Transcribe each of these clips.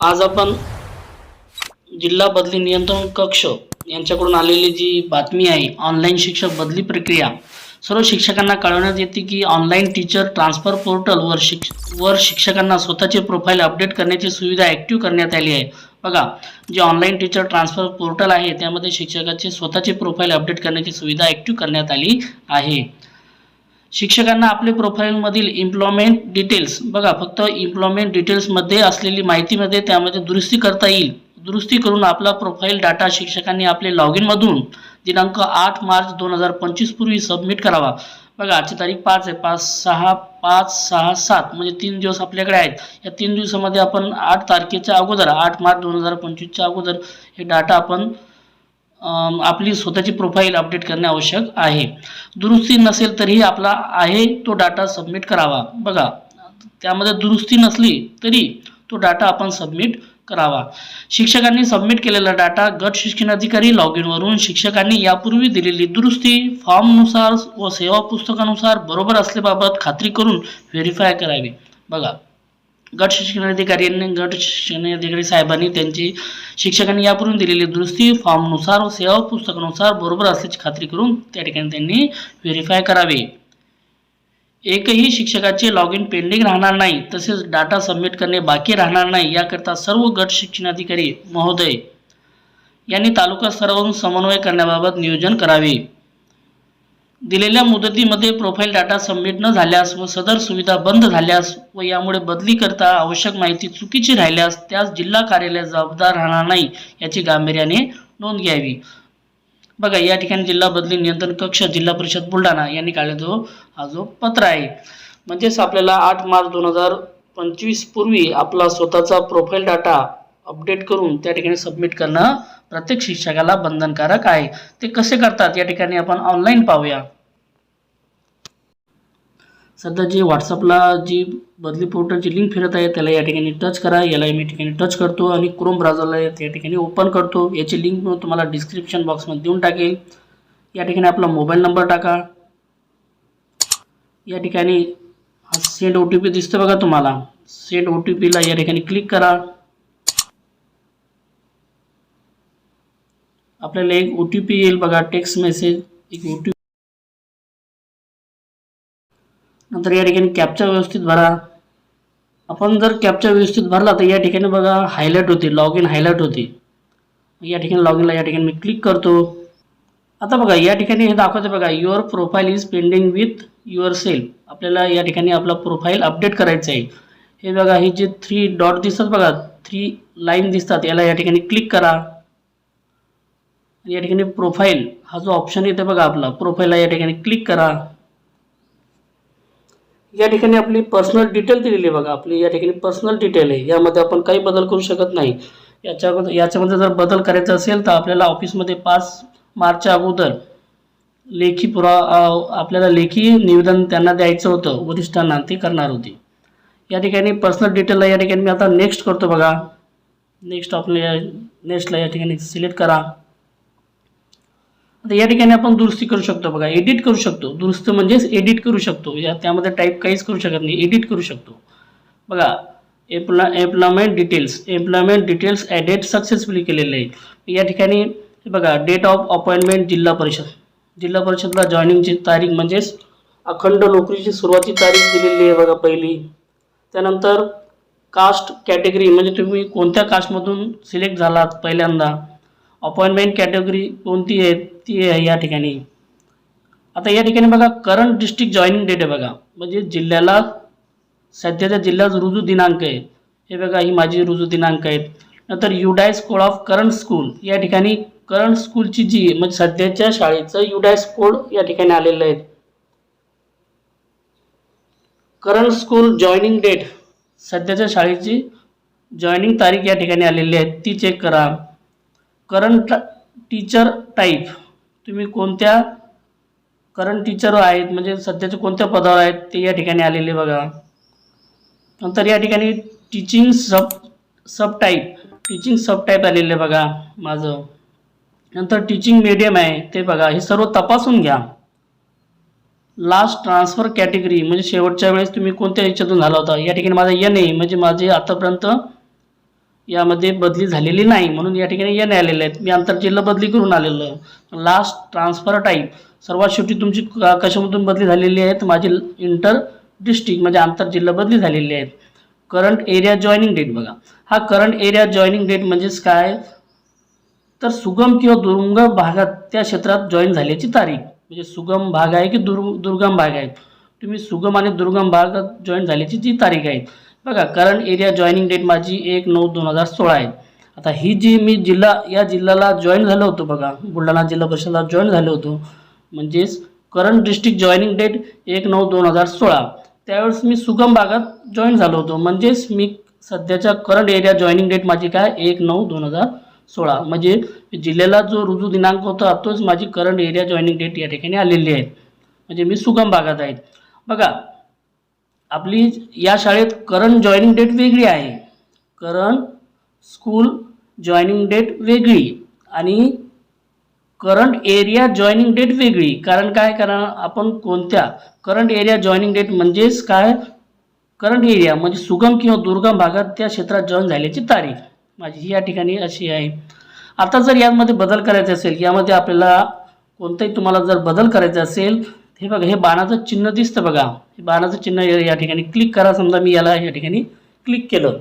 आज आपण जिल्हा बदली नियंत्रण कक्ष यांच्याकडून आलेली जी बातमी आहे ऑनलाईन शिक्षक बदली प्रक्रिया सर्व शिक्षकांना कळवण्यात येते की ऑनलाईन टीचर ट्रान्सफर पोर्टलवर शिक्ष वर शिक्षकांना स्वतःचे प्रोफाईल अपडेट करण्याची सुविधा ॲक्टिव्ह करण्यात आली आहे. बघा जे ऑनलाईन टीचर ट्रान्सफर पोर्टल आहे त्यामध्ये शिक्षकाचे स्वतःचे प्रोफाईल अपडेट करण्याची सुविधा ॲक्टिव्ह करण्यात आली आहे. शिक्षकांना आपले प्रोफाईलमधील इम्प्लॉयमेंट डिटेल्स बघा फक्त इम्प्लॉयमेंट डिटेल्समध्ये असलेली माहितीमध्ये त्यामध्ये दुरुस्ती करता येईल. दुरुस्ती करून आपला प्रोफाईल डाटा शिक्षकांनी आपले लॉग इनमधून दिनांक आठ मार्च दोन हजार पंचवीस पूर्वी सबमिट करावा. बघा आजची तारीख पाच आहे पाच सहा पाच सहा सात म्हणजे तीन दिवस आपल्याकडे आहेत. या तीन दिवसामध्ये आपण आठ तारखेच्या अगोदर आठ मार्च दोन हजार पंचवीसच्या अगोदर हे डाटा आपण आपली स्वतःची प्रोफाईल अपडेट करणे आवश्यक आहे. दुरुस्ती नसेल तरीही आपला आहे तो डाटा सबमिट करावा. बघा त्यामध्ये दुरुस्ती नसली तरी तो डाटा आपण सबमिट करावा. शिक्षकांनी सबमिट केलेला डाटा गट शिक्षणाधिकारी लॉग इनवरून शिक्षकांनी यापूर्वी दिलेली दुरुस्ती फॉर्मनुसार व सेवा पुस्तकानुसार बरोबर असल्याबाबत खात्री करून व्हेरीफाय करावी. बघा गट शिक्षणाधिकाऱ्यांनी गट शिक्षणाधिकारी साहेबांनी त्यांची शिक्षकांनी यापूर्वी दिलेली दुरुस्ती फॉर्मनुसार व सेवा पुस्तकानुसार बरोबर असल्याची खात्री करून त्या ठिकाणी त्यांनी व्हेरीफाय करावे. एकही शिक्षकाचे लॉग इन पेंडिंग राहणार नाही तसेच डाटा सबमिट करणे बाकी राहणार नाही याकरता सर्व गट शिक्षणाधिकारी महोदय यांनी तालुका स्तरावरून समन्वय करण्याबाबत नियोजन करावे. दिलेल्या मुदतीमध्ये प्रोफाईल डाटा सबमिट न झाल्यास व सदर सुविधा बंद झाल्यास व यामुळे बदली करता आवश्यक माहिती चुकीची राहिल्यास त्यास जिल्हा कार्यालय जबाबदार राहणार नाही याची गांभीर्याने नोंद घ्यावी. बघा या ठिकाणी जिल्हा बदली नियंत्रण कक्ष जिल्हा परिषद बुलढाणा यांनी काढला जो हा जो पत्र आहे. म्हणजेच आपल्याला आठ मार्च दोन हजार पंचवीस पूर्वी आपला स्वतःचा प्रोफाईल डाटा अपडेट करून त्या ठिकाणी सबमिट करणं प्रत्येक शिक्षकाला बंधनकारक आहे. ते कसे करतात? या ठिकाणी आपण ऑनलाईन पाहूया. सध्या जी व्हॉट्सअपला जी बदली पोर्टलची लिंक फिरत आहे त्याला या ठिकाणी टच करा. याला मी ठिकाणी टच करतो आणि क्रोम ब्राउझरला या ठिकाणी ओपन करतो. याची लिंक मी तुम्हाला डिस्क्रिप्शन बॉक्समध्ये देऊन टाकेल. या ठिकाणी आपला मोबाईल नंबर टाका. या ठिकाणी हा सेंड ओ टी पी दिसतो बघा तुम्हाला. सेंड ओ टी पीला या ठिकाणी क्लिक करा. आपल्याला एक ओ टी पी येईल बघा टेक्स्ट मेसेज एक ओ टी नंतर या ठिकाणी कॅपचा व्यवस्थित भरा. आपण जर कॅपचा व्यवस्थित भरला तर या ठिकाणी बघा हायलाईट होते लॉग इन हायलाईट होते. या ठिकाणी लॉग इनला या ठिकाणी मी क्लिक करतो. आता बघा या ठिकाणी हे दाखवते बघा your profile is pending with your cell आपल्याला या ठिकाणी आपला प्रोफाईल अपडेट करायचं आहे. हे बघा हे जे थ्री डॉट दिसतात बघा थ्री लाईन दिसतात याला या ठिकाणी क्लिक करा. या ठिकाणी प्रोफाईल हा जो ऑप्शन येतो बघा आपला प्रोफाईलला या ठिकाणी क्लिक करा. या ठिकाणी आपली पर्सनल डिटेल दिलेली आहे बघा आपली या ठिकाणी पर्सनल डिटेल आहे. यामध्ये आपण काही बदल करू शकत नाही. याच्या याच्यामध्ये जर बदल करायचा असेल तर आपल्याला ऑफिसमध्ये पाच मार्चच्या अगोदर लेखी पुरा आपल्याला लेखी निवेदन त्यांना द्यायचं होतं वरिष्ठांना ते करणार होते. या ठिकाणी पर्सनल डिटेलला या ठिकाणी मी आता नेक्स्ट करतो बघा. नेक्स्ट आपल्या नेक्स्टला या ठिकाणी सिलेक्ट करा. आता या ठिकाणी आपण दुरुस्ती करू शकतो बघा एडिट करू शकतो. दुरुस्त म्हणजेच एडिट करू शकतो. म्हणजे या त्यामध्ये टाईप काहीच करू शकत नाही एडिट करू शकतो. बघा एप्ला employment details employment details added successfully केलेले आहे या ठिकाणी बघा डेट ऑफ अपॉइंटमेंट जिल्हा परिषद. जिल्हा परिषदला जॉईनिंगची तारीख म्हणजेच अखंड नोकरीची सुरुवाती तारीख दिलेली आहे बघा पहिली. त्यानंतर कास्ट कॅटेगरी म्हणजे तुम्ही कोणत्या कास्टमधून सिलेक्ट झालात पहिल्यांदा? अपॉइंटमेंट कॅटेगरी कोणती आहे ती आहे या ठिकाणी. आता या ठिकाणी बघा करंट डिस्ट्रिक्ट जॉईनिंग डेट आहे बघा. म्हणजे जिल्ह्याला सध्याच्या जिल्ह्यात रुजू दिनांक आहे हे बघा ही माझी रुजू दिनांक आहेत. नंतर UDISE code of current school या ठिकाणी करंट स्कूलची जी म्हणजे सध्याच्या शाळेचं युडायस कोड या ठिकाणी आलेलं आहे. करंट स्कूल जॉईनिंग डेट सध्याच्या शाळेची जॉईनिंग तारीख या ठिकाणी आलेली आहे. ती चेक करा. करंट टीचर टाईप तुम्ही कोणत्या करंट टीचर आहेत म्हणजे सध्याचे कोणत्या पदावर आहेत ते या ठिकाणी आलेले बघा. नंतर या ठिकाणी teaching sub sub type teaching sub type आलेले बघा माझं. नंतर टीचिंग मीडियम आहे ते बघा. हे सर्व तपासून घ्या. लास्ट ट्रान्सफर कॅटेगरी म्हणजे शेवटच्या वेळेस तुम्ही कोणत्या याच्यातून झाला होता? या ठिकाणी माझा एन ए म्हणजे माझे आतापर्यंत यामध्ये बदली झालेली नाही. म्हणून या ठिकाणी एन आलेले आहेत. मी आंतरजिल्हा बदली करून आलेलो आहे. लास्ट ट्रान्सफर टाईप सर्वात शेवटी तुमची क- कशामधून बदली झालेली आहे? तर माझी इंटर डिस्ट्रिक्ट म्हणजे आंतरजिल्हा बदली झालेली आहेत करंट एरिया जॉईनिंग डेट बघा. हा करंट एरिया जॉईनिंग डेट म्हणजेच काय? तर सुगम किंवा दुर्गम भागात त्या क्षेत्रात जॉईन झाल्याची तारीख. म्हणजे सुगम भाग आहे की दुर् दुर्गम भाग आहे? तुम्ही सुगम आणि दुर्गम भागात जॉईन झाल्याची जी तारीख आहे बघा करंट एरिया जॉईनिंग डेट माझी एक नऊ दोन हजार सोळा आहे. आता ही जी मी जिल्हा या जिल्ह्याला जॉईन झालो होतो बघा बुलढाणा जिल्हा परिषदला जॉईन झालो होतो म्हणजेच करंट डिस्ट्रिक्ट जॉईनिंग डेट एक नऊ दोन हजार सोळा. त्यावेळेस मी सुगम भागात जॉईन झालो होतो म्हणजेच मी सध्याच्या करंट एरिया जॉईनिंग डेट माझी काय? एक नऊ दोन हजार सोळा. म्हणजे जिल्ह्याला जो रुजू दिनांक होता तोच माझी करंट एरिया जॉईनिंग डेट या ठिकाणी आलेली आहे. म्हणजे मी सुगम भागात आहे. बघा आपली या शाळेत करंट जॉईनिंग डेट वेगळी आहे. करंट स्कूल जॉईनिंग डेट वेगळी आणि करंट एरिया जॉईनिंग डेट वेगळी. कारण काय? कारण आपण कोणत्या? करंट एरिया जॉईनिंग डेट म्हणजेच काय? करंट एरिया म्हणजे सुगम किंवा दुर्गम भागात त्या क्षेत्रात जॉईन झाल्याची तारीख. माझी ही या ठिकाणी अशी आहे. आता जर यामध्ये बदल करायचा असेल यामध्ये आपल्याला कोणताही तुम्हाला जर बदल करायचा असेल हे बघा हे बाणाचं चिन्ह दिसतं बघा. बाणाचं चिन्ह या या ठिकाणी क्लिक करा. समजा मी याला या ठिकाणी क्लिक केलं.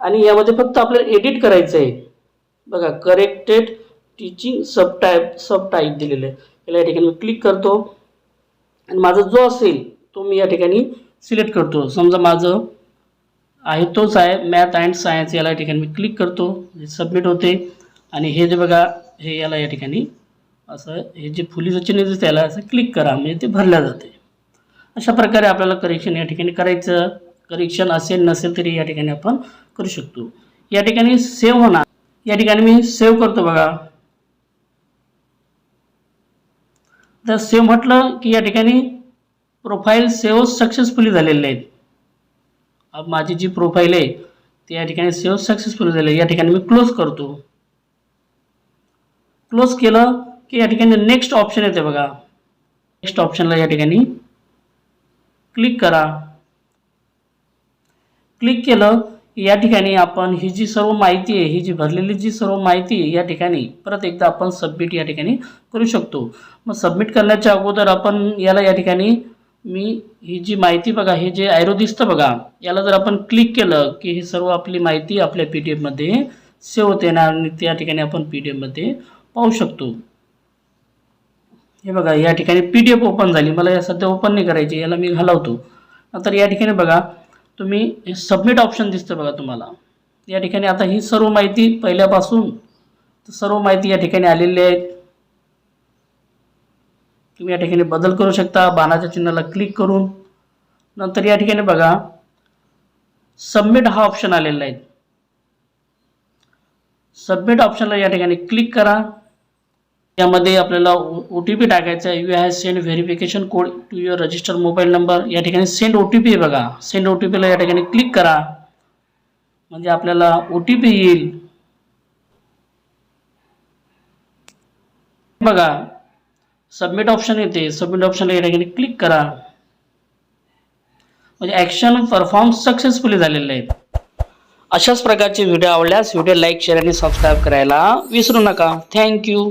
आणि यामध्ये फक्त आपल्याला एडिट करायचं आहे बघा corrected teaching sub type sub type दिलेलं आहे. याला या ठिकाणी मी क्लिक करतो. आणि माझा जो असेल तो मी या ठिकाणी सिलेक्ट करतो. समजा माझं आहे तोच आहे. मॅथ अँड सायन्स याला या ठिकाणी मी क्लिक करतो. सबमिट होते. आणि हे जे बघा हे याला या ठिकाणी असं हे जे फुलीचं चिन्ह दिसतं त्याला असं क्लिक करा. म्हणजे ते भरल्या जाते. अशा प्रकारे आपल्याला करेक्शन या ठिकाणी करायचं. करेक्शन असेल नसेल तरी या ठिकाणी आपण करू शकतो. या ठिकाणी सेव्ह होणार. या ठिकाणी मी सेव्ह करतो बघा. तर सेव्ह म्हटलं की या ठिकाणी प्रोफाईल सेव्ह सक्सेसफुली झालेले आहेत. माझी जी प्रोफाईल आहे ती या ठिकाणी सेव्ह सक्सेसफुल झाली या ठिकाणी मी क्लोज करतो. क्लोज केलं की या ठिकाणी नेक्स्ट ऑप्शन येते बघा. नेक्स्ट ऑप्शनला या ठिकाणी क्लिक करा. क्लिक केलं या ठिकाणी आपण ही जी सर्व माहिती आहे ही जी भरलेली जी सर्व माहिती आहे या ठिकाणी परत एकदा आपण सबमिट या ठिकाणी करू शकतो. मग सबमिट करण्याच्या अगोदर आपण याला या ठिकाणी मी ही जी माहिती बघा हे जे आयरो दिसतं बघा याला जर आपण क्लिक केलं की ही सर्व आपली माहिती आपल्या पी डी एफमध्ये सेव्ह होते ना आणि त्या ठिकाणी आपण पी डी एफमध्ये पाहू शकतो. हे बघा या ठिकाणी पी डी एफ ओपन झाली. मला या सध्या ओपन नाही करायची याला मी घालवतो. नंतर या ठिकाणी बघा तुम्ही हे सबमिट ऑप्शन दिसतं बघा तुम्हाला. या ठिकाणी आता ही सर्व माहिती पहिल्यापासून सर्व माहिती या ठिकाणी आलेली आहे. तुम्ही या ठिकाणी बदल करू शकता बाणाच्या चिन्हाला क्लिक करून. नंतर या ठिकाणी बघा सबमिट हा ऑप्शन आलेला आहे. सबमिट ऑप्शनला या ठिकाणी क्लिक करा. यामध्ये आपल्याला ओ टी पी टाकायचा आहे. You has send verification code to your register mobile number या ठिकाणी सेंड ओ टी पी बघा. सेंड ओ टी पीला या ठिकाणी क्लिक करा. म्हणजे आपल्याला ओ टी पी येईल. बघा. सबमिट ऑप्शन येते. सबमिट ऑप्शनला या ठिकाणी क्लिक करा. म्हणजे ॲक्शन परफॉर्म सक्सेसफुली झालेले आहेत. अशाच प्रकारचे व्हिडिओ आवडल्यास व्हिडिओ लाईक शेअर आणि सबस्क्राईब करायला विसरू नका. थँक्यू